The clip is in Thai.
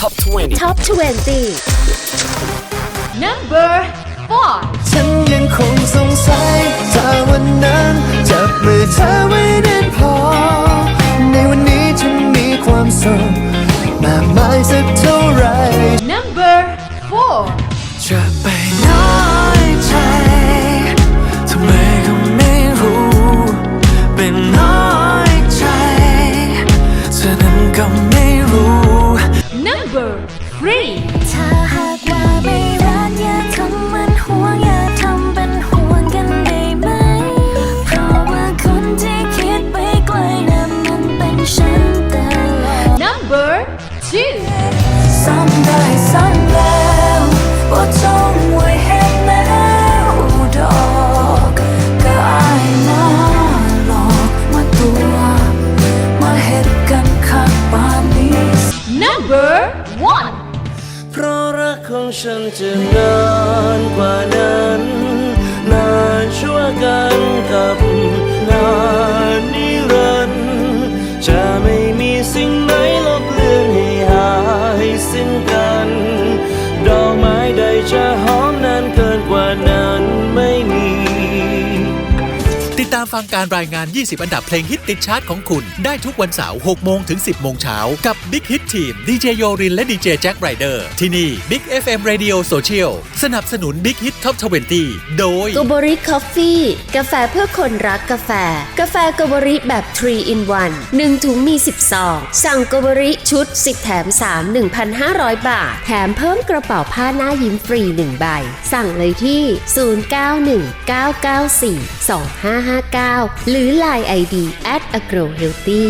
Top 20 Top 20 Number four ฉันยังคงสงสัยถ้าวันนั้นจับมือเธอไว้แน่นพอ ในวันนี้ฉันมีความสุขมากมายสักเท่าไหร Number four จะไปน้อยใจทำไมก็ไม่รู้ เป็นน้อยใจเธอนั้นก็ three ถ้าหากว่าไม่รักอย่าทำเหมันห่วงอย่าทำเป็นห่วงกันได้ไหม เพราะว่าคนที่คิดไปไกลนั้นมันเป็นฉันตลอด Number two ซ้ำ ฉันจะนานกว่านั้น นานชั่วกัน ตามฟังการรายงาน 20 อันดับเพลงฮิตติดชาร์ตของคุณ ได้ทุกวันเสาร์ 6 โมงถึง 10 โมงเช้า กับ Big Hit Team ดีเจโยรินและดีเจแจ็คไรเดอร์ที่นี่ Big FM Radio Social สนับสนุน Big Hit Top 20 โดยโกบริคอฟฟี่กาแฟเพื่อคนรักกาแฟ กาแฟโกบริแบบ 3 in 1 1 ถุงมี 10 ซอง สั่งโกบริชุด 10 แถม 3 1,500 บาท แถมเพิ่มกระเป๋าผ้าหน้ายิ้มฟรี 1 ใบ สั่งเลยที่9 หรือ Line ID at agrohealthy